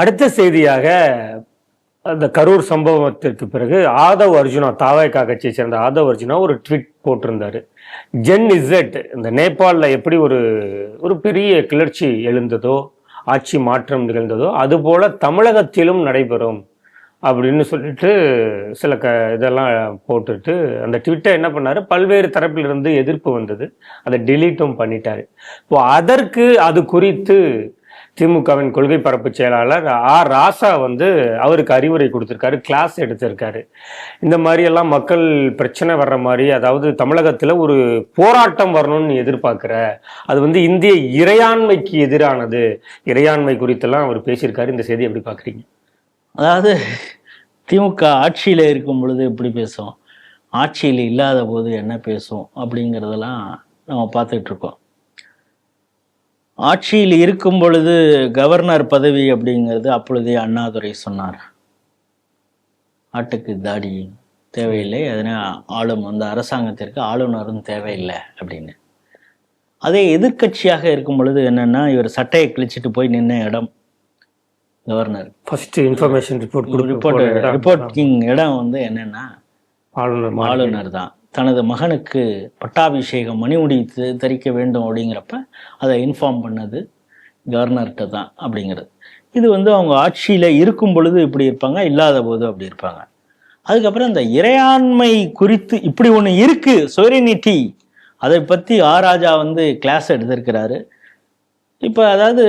அடுத்த செய்தியாக அந்த கரூர் சம்பவத்திற்கு பிறகு ஆதவ் அர்ஜுனா தாவாய்க்கா கட்சியை சேர்ந்த ஆதவ் அர்ஜுனா ஒரு ட்விட் போட்டிருந்தாரு. ஜென் இசட் இந்த நேபாளில் எப்படி ஒரு ஒரு பெரிய கிளர்ச்சி எழுந்ததோ ஆட்சி மாற்றம் நிகழ்ந்ததோ அதுபோல் தமிழகத்திலும் நடைபெறும் அப்படின்னு சொல்லிட்டு சில க இதெல்லாம் போட்டுட்டு அந்த ட்விட்டை என்ன பண்ணார்? பல்வேறு தரப்பிலிருந்து எதிர்ப்பு வந்தது. அதை டெலீட்டும் பண்ணிட்டார். இப்போ அதற்கு அது குறித்து திமுகவின் கொள்கை பரப்பு செயலாளர் ஆர் ராசா வந்து அவருக்கு அறிவுரை கொடுத்துருக்காரு கிளாஸ் எடுத்திருக்காரு. இந்த மாதிரியெல்லாம் மக்கள் பிரச்சனை வர்ற மாதிரி அதாவது தமிழகத்தில் ஒரு போராட்டம் வரணும்னு எதிர்பார்க்குற அது வந்து இந்திய இறையாண்மைக்கு எதிரானது. இறையாண்மை குறித்தெல்லாம் அவர் பேசியிருக்காரு. இந்த செய்தி எப்படி பார்க்குறீங்க? அதாவது திமுக ஆட்சியில் இருக்கும் பொழுது எப்படி பேசும்? ஆட்சியில் இல்லாத போது என்ன பேசும் அப்படிங்கிறதெல்லாம் நம்ம பார்த்துட்ருக்கோம் இருக்கோம். ஆட்சியில் இருக்கும் பொழுது கவர்னர் பதவி அப்படிங்கிறது அப்பொழுதே அண்ணாதுரை சொன்னார். ஆட்டுக்கு தாடி தேவையில்லை அதனால் ஆளும் அந்த அரசாங்கத்திற்கு ஆளுநரும் தேவையில்லை அப்படின்னு. அதே எதிர்க்கட்சியாக இருக்கும் பொழுது என்னன்னா இவர் சட்டையை கிழிச்சிட்டு போய் நின்ன இடம் governor. First information report report reporting இடம். வந்து என்னன்னா ஆளுநர். ஆளுநர் தான். தனது மகனுக்கு பட்டாபிஷேகம் மணிமுடி த- தரிக்க வேண்டும் அப்படிங்கிறப்ப அதை இன்ஃபார்ம் பண்ணது கவர்னர்கிட்ட தான் அப்படிங்கிறது. இது வந்து அவங்க ஆட்சியில் இருக்கும் பொழுது இப்படி இருப்பாங்க இல்லாத போது அப்படி இருப்பாங்க. அதுக்கப்புறம் இந்த இறையாண்மை குறித்து இப்படி ஒன்று இருக்குது சொரினிட்டி அதை பற்றி ஆராஜா ராஜா வந்து கிளாஸ் எடுத்திருக்கிறாரு. இப்போ அதாவது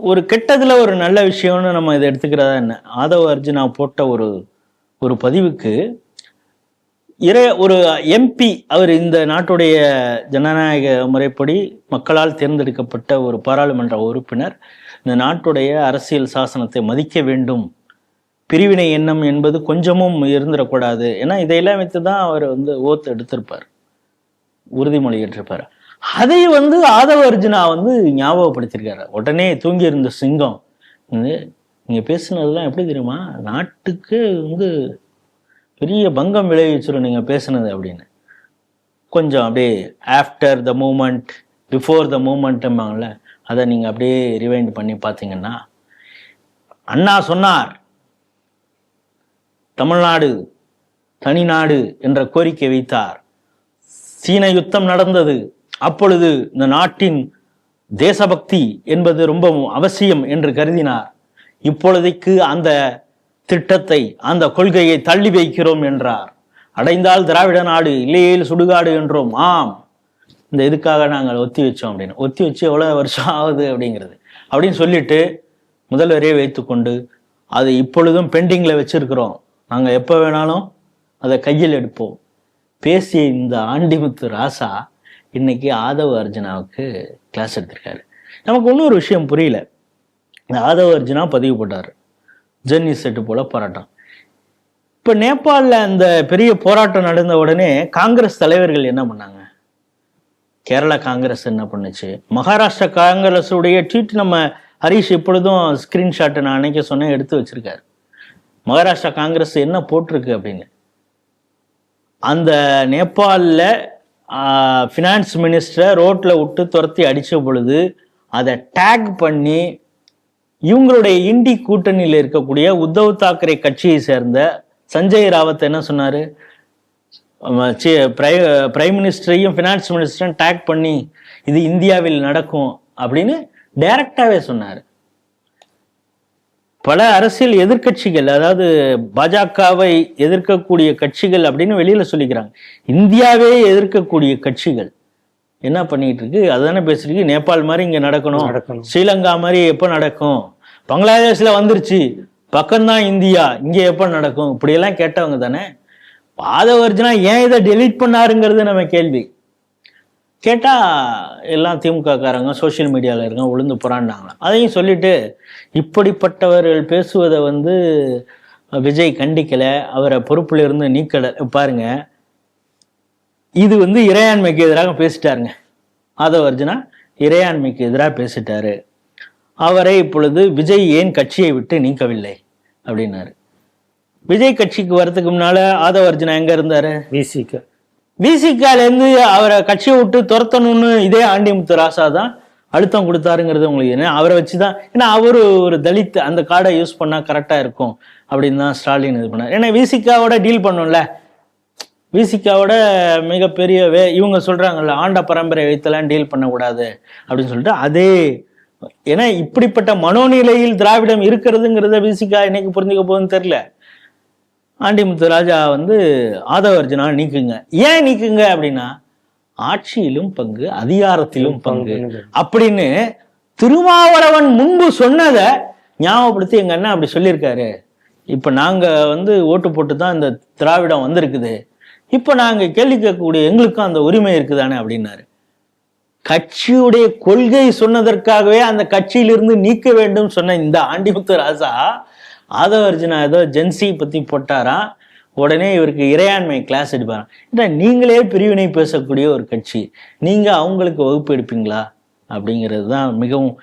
ஒரு கெட்டதில் ஒரு நல்ல விஷயம்னு நம்ம இதை எடுத்துக்கிறதா என்ன? ஆதவ அர்ஜுனா போட்ட ஒரு ஒரு பதிவுக்கு இறை ஒரு எம்பி அவர் இந்த நாட்டுடைய ஜனநாயக முறைப்படி மக்களால் தேர்ந்தெடுக்கப்பட்ட ஒரு பாராளுமன்ற உறுப்பினர் இந்த நாட்டுடைய அரசியல் சாசனத்தை மதிக்க வேண்டும். பிரிவினை எண்ணம் என்பது கொஞ்சமும் இருந்துடக்கூடாது. ஏன்னா இதையெல்லாம் வைத்து தான் அவர் வந்து ஓத்து எடுத்திருப்பார். உறுதிமொழி ஏற்றிருப்பார் அதை வந்து ஆதவ அர்ஜுனா வந்து ஞாபகப்படுத்தியிருக்காரு. உடனே தூங்கி இருந்த சிங்கம். வந்து நீங்கள் பேசுனதுலாம் எப்படி தெரியுமா? நாட்டுக்கு வந்து பெரிய பங்கம் விளைவிச்சிடும் நீங்கள் பேசுனது அப்படின்னு. கொஞ்சம் அப்படியே after the moment before the மூமெண்ட்டும்பாங்கள்ல அதை நீங்கள் அப்படியே ரிவைண்ட் பண்ணி பார்த்தீங்கன்னா அண்ணா சொன்னார் தமிழ்நாடு தனிநாடு என்ற கோரிக்கை வைத்தார். சீன யுத்தம் நடந்தது. அப்பொழுது இந்த நாட்டின் தேசபக்தி என்பது ரொம்ப அவசியம் என்று கருதினார். இப்பொழுதைக்கு அந்த திட்டத்தை அந்த கொள்கையை தள்ளி வைக்கிறோம் என்றார். அடைந்தால் திராவிட நாடு இல்லையேல் சுடுகாடு என்றோம் ஆம். இந்த இதுக்காக நாங்கள் ஒத்தி வச்சோம் அப்படின்னு. ஒத்தி வச்சு எவ்வளவு வருஷம் ஆகுது அப்படிங்கிறது. அப்படின்னு சொல்லிட்டு முதல்வரே வைத்துக்கொண்டு அது இப்பொழுதும் பெண்டிங்ல வச்சிருக்கிறோம். நாங்கள் எப்போ வேணாலும் அதை கையில் எடுப்போம். பேசிய இந்த ஆண்டிமுத்து ராசா இன்னைக்கு ஆதவ அர்ஜுனாவுக்கு கிளாஸ் எடுத்திருக்காரு. நமக்கு இன்னொரு விஷயம் புரியல. இந்த ஆதவ அர்ஜுனா பதிவு போட்டார். ஜென்னி செட்டு போல போராட்டம். இப்போ நேபாளில் அந்த பெரிய போராட்டம் நடந்த உடனே காங்கிரஸ் தலைவர்கள் என்ன பண்ணாங்க? கேரளா காங்கிரஸ் என்ன பண்ணுச்சு? மகாராஷ்டிரா காங்கிரஸுடைய ட்வீட் நம்ம ஹரிஷ் இப்பொழுதும் ஸ்கிரீன்ஷாட் நான் அன்னைக்கு சொன்னேன் எடுத்து வச்சிருக்காரு. மகாராஷ்டிரா காங்கிரஸ் என்ன போட்டிருக்கு அப்படின்னு. அந்த நேபாளில் ஃபினான்ஸ் மினிஸ்டரை ரோட்டில் விட்டு துரத்தி அடித்த பொழுது அதை டேக் பண்ணி இவங்களுடைய இண்டி கூட்டணியில் இருக்கக்கூடிய உத்தவ் தாக்கரே கட்சியை சேர்ந்த சஞ்சய் ராவத் என்ன சொன்னார்? பிரைம் மினிஸ்டரையும் ஃபினான்ஸ் மினிஸ்டரையும் டேக் பண்ணி இது இந்தியாவில் நடக்கும் அப்படின்னு டைரக்டாவே சொன்னார். பல அரசியல் எதிர்க்கட்சிகள் அதாவது பாஜகவை எதிர்க்கக்கூடிய கட்சிகள் அப்படின்னு வெளியில சொல்லிக்கிறாங்க. இந்தியாவே எதிர்க்கக்கூடிய கட்சிகள் என்ன பண்ணிட்டு இருக்கு அதுதானே பேசிருக்கு நேபாள் மாதிரி இங்க நடக்கணும். நடக்கணும். ஸ்ரீலங்கா மாதிரி எப்போ நடக்கும்? பங்களாதேஷ்ல வந்துருச்சு. பக்கம்தான் இந்தியா. இங்க எப்போ நடக்கும்? இப்படியெல்லாம் கேட்டவங்க தானே? பாதவர்ஜனா ஏன் இதை டெலீட் பண்ணாருங்கிறது நம்ம கேள்வி. கேட்டா எல்லாம் திமுக காரங்க சோஷியல் மீடியாவில் இருக்க உளுந்து புறாண்டாங்களாம் அதையும் சொல்லிட்டு இப்படிப்பட்டவர்கள் பேசுவதை வந்து விஜய் கண்டிக்கல. அவரை பொறுப்புல இருந்து நீக்கல. பாருங்க. இது வந்து இறையாண்மைக்கு எதிராக பேசிட்டாருங்க. ஆதவ அர்ஜுனா இறையாண்மைக்கு எதிராக பேசிட்டாரு. அவரை இப்பொழுது விஜய் ஏன் கட்சியை விட்டு நீக்கவில்லை? அப்படின்னாரு. விஜய் கட்சிக்கு வரதுக்கு முன்னால ஆதவ அர்ஜுனா எங்க இருந்தாரு? விசிக்கு. விசிகால இருந்து அவரை கட்சியை விட்டு துரத்தணும்னு இதே ஆண்டிமுத்து ராசா தான் அழுத்தம் கொடுத்தாருங்கிறது உங்களுக்கு என்ன? அவரை வச்சு தான் ஏன்னா அவரு ஒரு தலித் அந்த கார்டை யூஸ் பண்ணா கரெக்டா இருக்கும் அப்படின்னு தான் ஸ்டாலின் இது பண்ணார். ஏன்னா விசிகாவோட டீல் பண்ணும்ல. விசிகாவோட மிகப்பெரிய வே இவங்க சொல்றாங்கல்ல ஆண்ட பரம்பரை வைத்தெல்லாம் டீல் பண்ணக்கூடாது அப்படின்னு சொல்லிட்டு அதே ஏன்னா இப்படிப்பட்ட மனோநிலையில் திராவிடம் இருக்கிறதுங்கிறத விசிகா என்னைக்கு புரிஞ்சுக்க போகுதுன்னு தெரியல. ஆண்டிமுத்து ராஜா வந்து ஆதவர்ஜனா நீக்குங்க. ஏன் நீக்குங்க அப்படின்னா ஆட்சியிலும் பங்கு அதிகாரத்திலும் பங்கு. அப்படின்னு திருமாவளவன் முன்பு சொன்னதை ஞாபகப்படுத்தி எங்க அண்ணன் அப்படி சொல்லியிருக்காரு. இப்ப நாங்க வந்து ஓட்டு போட்டு தான் இந்த திராவிடம் வந்திருக்குது. இப்போ நாங்கள் கேள்வி கேட்கக்கூடிய எங்களுக்கும் அந்த உரிமை இருக்குதானே அப்படின்னாரு. கட்சியுடைய கொள்கை சொன்னதற்காகவே அந்த கட்சியிலிருந்து நீக்க வேண்டும் சொன்ன இந்த ஆண்டிமுத்து ராசா ஆதவர்ஜுனா ஏதோ ஜென்சி பத்தி போட்டாராம் உடனே இவருக்கு இறையாண்மை கிளாஸ் எடுப்பாராம் ஏன்னா நீங்களே பிரிவினை பேசக்கூடிய ஒரு கட்சி. நீங்க அவங்களுக்கு வகுப்பு எடுப்பீங்களா? அப்படிங்கிறது தான் மிகவும்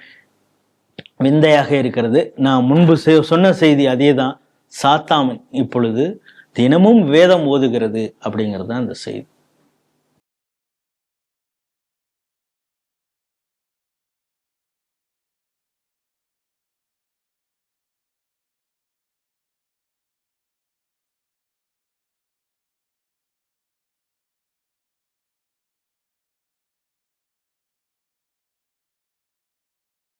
விந்தையாக இருக்கிறது. நான் முன்பு செ- சொன்ன செய்தி அதே தான் சாத்தாமன் இப்பொழுது தினமும் வேதம் ஓதுகிறது அப்படிங்கிறது தான் அந்த செய்தி.